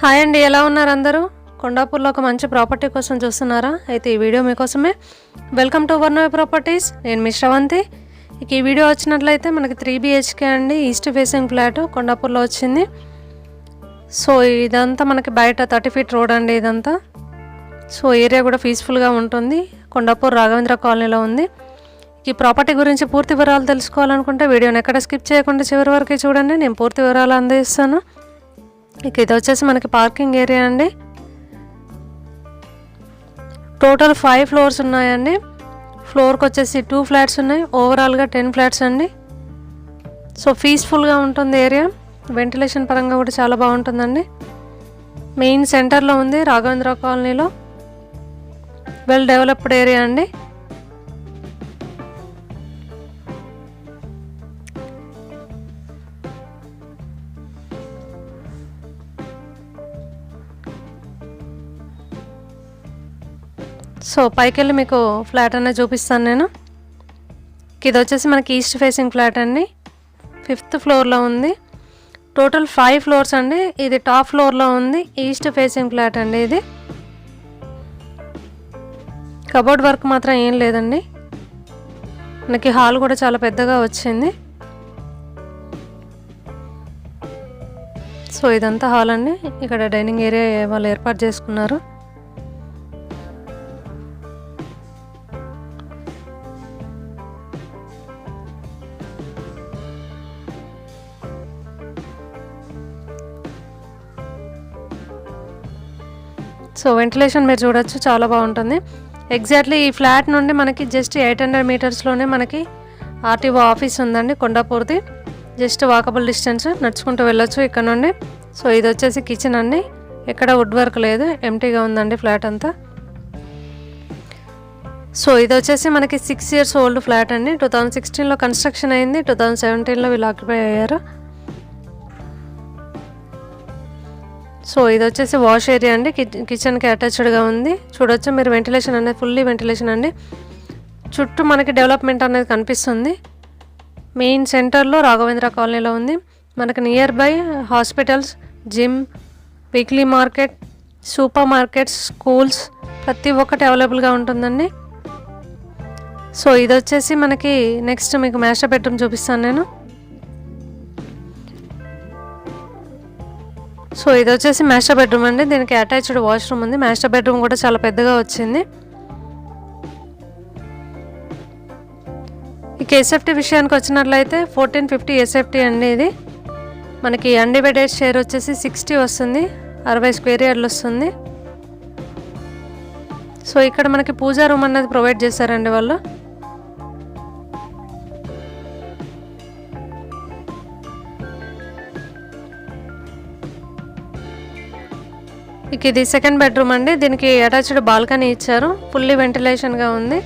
Hi అండి ఎలా ఉన్నారు అందరూ? కొండాపూర్లో ఒక మంచి ప్రాపర్టీ కోసం చూస్తున్నారా? అయితే ఈ వీడియో మీకోసమే. వెల్కమ్ టు వర్ణవే ప్రాపర్టీస్ నేను మిశ్రవంతి ఇక ఈ వీడియో వచ్చినట్లయితే మనకి త్రీ బిహెచ్కే అండి. ఈస్ట్ ఫేసింగ్ ఫ్లాట్ కొండాపూర్లో వచ్చింది. సో ఇదంతా మనకి బయట థర్టీ ఫీట్ రోడ్ అండి ఇదంతా. సో ఏరియా కూడా పీస్ఫుల్గా ఉంటుంది. కొండాపూర్ రాఘవేంద్ర కాలనీలో ఉంది. ఈ ప్రాపర్టీ గురించి పూర్తి వివరాలు తెలుసుకోవాలనుకుంటే వీడియోని ఎక్కడ స్కిప్ చేయకుండా చివరి వరకు చూడండి. నేను పూర్తి వివరాలు అందిస్తాను. ఇక ఇది వచ్చేసి మనకి పార్కింగ్ ఏరియా అండి. టోటల్ ఫైవ్ ఫ్లోర్స్ ఉన్నాయండి. ఫ్లోర్కి వచ్చేసి టూ ఫ్లాట్స్ ఉన్నాయి. ఓవరాల్గా టెన్ ఫ్లాట్స్ అండి. సో పీస్ఫుల్గా ఉంటుంది ఏరియా. వెంటిలేషన్ పరంగా కూడా చాలా బాగుంటుందండి. మెయిన్ సెంటర్లో ఉంది రాఘవేంద్ర కాలనీలో. వెల్ డెవలప్డ్ ఏరియా అండి. సో పైకి వెళ్ళి మీకు ఫ్లాట్ అనేది చూపిస్తాను నేను. ఇది వచ్చేసి మనకి ఈస్ట్ ఫేసింగ్ ఫ్లాట్ అండి. ఫిఫ్త్ ఫ్లోర్లో ఉంది. టోటల్ ఫైవ్ ఫ్లోర్స్ అండి. ఇది టాప్ ఫ్లోర్లో ఉంది. ఈస్ట్ ఫేసింగ్ ఫ్లాట్ అండి ఇది. కబోర్డ్ వర్క్ మాత్రం ఏం లేదండి. మనకి హాల్ కూడా చాలా పెద్దగా వచ్చింది. సో ఇదంతా హాల్ అండి. ఇక్కడ డైనింగ్ ఏరియా వాళ్ళు ఏర్పాటు చేసుకున్నారు. సో వెంటిలేషన్ మీరు చూడొచ్చు చాలా బాగుంటుంది. ఎగ్జాక్ట్లీ ఈ ఫ్లాట్ నుండి మనకి జస్ట్ ఎయిట్ హండ్రెడ్ మీటర్స్లోనే మనకి ఆర్టీఓ ఆఫీస్ ఉందండి కొండాపూర్ది జస్ట్ వాకబుల్ డిస్టెన్స్ నడుచుకుంటూ వెళ్ళొచ్చు ఇక్కడ నుండి. సో ఇది వచ్చేసి కిచెన్ అండి. ఎక్కడ వుడ్ వర్క్ లేదు ఎంటీగా ఉందండి ఫ్లాట్ అంతా. సో ఇది వచ్చేసి మనకి సిక్స్ ఇయర్స్ ఓల్డ్ ఫ్లాట్ అండి. టూ థౌజండ్ సిక్స్టీన్లో కన్స్ట్రక్షన్ అయింది టూ థౌజండ్ సెవెంటీన్లో వీళ్ళు ఆక్యుపై అయ్యారు. సో ఇది వచ్చేసి వాష్ ఏరియా అండి. కిచెన్కి అటాచ్డ్గా ఉంది. చూడొచ్చు మీరు వెంటిలేషన్ అనేది ఫుల్లీ వెంటిలేషన్ అండి. చుట్టూ మనకి డెవలప్మెంట్ అనేది కనిపిస్తుంది. మెయిన్ సెంటర్లో రాఘవేంద్ర కాలనీలో ఉంది. మనకి nearby hospitals gym weekly market supermarkets schools ప్రతి ఒక్కటి అవైలబుల్గా ఉంటుందండి. సో ఇది వచ్చేసి మనకి నెక్స్ట్ మీకు మాస్టర్ బెడ్రూమ్ చూపిస్తాను నేను. సో ఇది వచ్చేసి మాస్టర్ బెడ్రూమ్ అండి. దీనికి అటాచ్డ్ వాష్రూమ్ ఉంది. మాస్టర్ బెడ్రూమ్ కూడా చాలా పెద్దగా వచ్చింది. ఇక ఎస్ఎఫ్టీ విషయానికి వచ్చినట్లయితే ఫోర్టీన్ ఫిఫ్టీ ఎస్ఎఫ్టీ అండి ఇది. మనకి అన్డివైడెడ్ షేర్ వచ్చేసి సిక్స్టీ వస్తుంది. అరవై స్క్వేర్ యార్డ్లు వస్తుంది. సో ఇక్కడ మనకి పూజా రూమ్ అనేది ప్రొవైడ్ చేశారండి వాళ్ళు. ఇక ఇది సెకండ్ బెడ్రూమ్ అండి. దీనికి అటాచ్డ్ బాల్కనీ ఇచ్చారు. ఫుల్లీ వెంటిలేషన్గా ఉంది.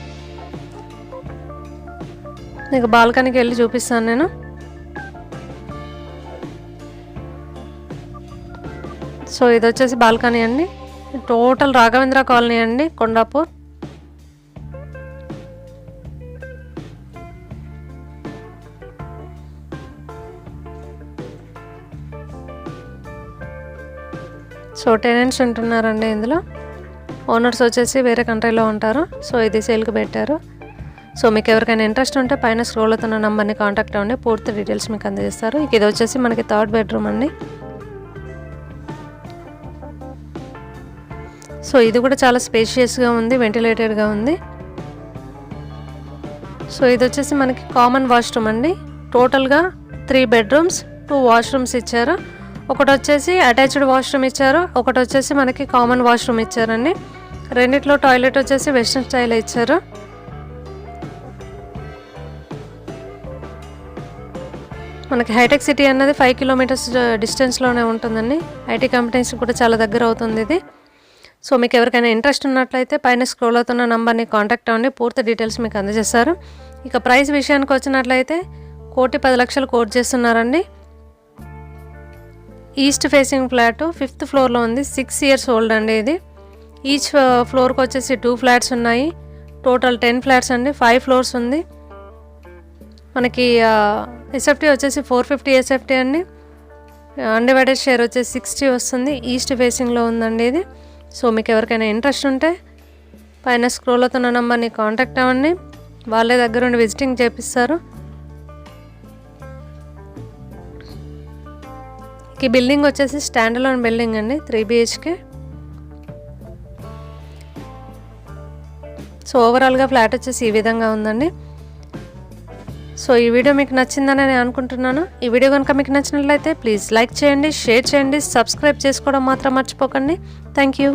మీకు బాల్కనీకి వెళ్ళి చూపిస్తాను నేను. సో ఇది వచ్చేసి బాల్కనీ అండి. టోటల్ రాఘవేంద్ర కాలనీ అండి కొండాపూర్. సో టెనెంట్స్ ఉంటున్నారండి ఇందులో. ఓనర్స్ వచ్చేసి వేరే కంట్రీలో ఉంటారు. సో ఇది సేల్కి పెట్టారు. సో మీకు ఎవరికైనా ఇంట్రెస్ట్ ఉంటే పైన స్క్రోల్ అవుతున్న నెంబర్ని కాంటాక్ట్ అవ్వండి. పూర్తి డీటెయిల్స్ మీకు అందజేస్తారు ఇది వచ్చేసి మనకి థర్డ్ బెడ్రూమ్ అండి. సో ఇది కూడా చాలా స్పేషియస్గా ఉంది వెంటిలేటెడ్గా ఉంది. సో ఇది వచ్చేసి మనకి కామన్ వాష్రూమ్ అండి. టోటల్గా త్రీ బెడ్రూమ్స్ టూ వాష్రూమ్స్ ఇచ్చారు. ఒకటి వచ్చేసి అటాచ్డ్ వాష్రూమ్ ఇచ్చారు ఒకటి వచ్చేసి మనకి కామన్ వాష్రూమ్ ఇచ్చారండి. రెండిట్లో టాయిలెట్ వచ్చేసి వెస్ట్రన్ స్టైల్ ఇచ్చారు. మనకి హైటెక్ సిటీ అన్నది ఫైవ్ కిలోమీటర్స్ డిస్టెన్స్లోనే ఉంటుందండి. ఐటీ కంపెనీస్ కూడా చాలా దగ్గర అవుతుంది ఇది. సో మీకు ఎవరికైనా ఇంట్రెస్ట్ ఉన్నట్లయితే పైన స్క్రోల్ అవుతున్న నంబర్ని కాంటాక్ట్ అవ్వండి. పూర్తి డీటెయిల్స్ మీకు అందజేస్తారు. ఇక ప్రైస్ విషయానికి వచ్చినట్లయితే కోటి పది లక్షలు కోట్ చేస్తున్నారండి. ఈస్ట్ ఫేసింగ్ ఫ్లాట్ ఫిఫ్త్ ఫ్లోర్లో ఉంది. సిక్స్ ఇయర్స్ ఓల్డ్ అండి ఇది. ఈచ్ ఫ్లోర్కి వచ్చేసి టూ ఫ్లాట్స్ ఉన్నాయి. టోటల్ టెన్ ఫ్లాట్స్ అండి. ఫైవ్ ఫ్లోర్స్ ఉంది. మనకి ఎస్ఎఫ్టీ వచ్చేసి ఫోర్ ఫిఫ్టీ ఎస్ఎఫ్టీ అండి. అన్డివైడెడ్ షేర్ వచ్చేసి సిక్స్టీ వస్తుంది. ఈస్ట్ ఫేసింగ్లో ఉందండి ఇది. సో మీకు ఎవరికైనా ఇంట్రెస్ట్ ఉంటే పైన స్క్రోల్ అవుతున్న నెంబర్ని కాంటాక్ట్ అవ్వండి. వాళ్ళే దగ్గరుండి విజిటింగ్ చేపిస్తారు. ఈ బిల్డింగ్ వచ్చేసి స్టాండ్ లోన్ బిల్డింగ్ అండి త్రీ బిహెచ్కే సో ఓవరాల్గా ఫ్లాట్ వచ్చేసి ఈ విధంగా ఉందండి. సో ఈ వీడియో మీకు నచ్చిందని నేను అనుకుంటున్నాను. ఈ వీడియో కనుక మీకు నచ్చినట్లయితే ప్లీజ్ లైక్ చేయండి షేర్ చేయండి సబ్స్క్రైబ్ చేసుకోవడం మాత్రం మర్చిపోకండి. Thank you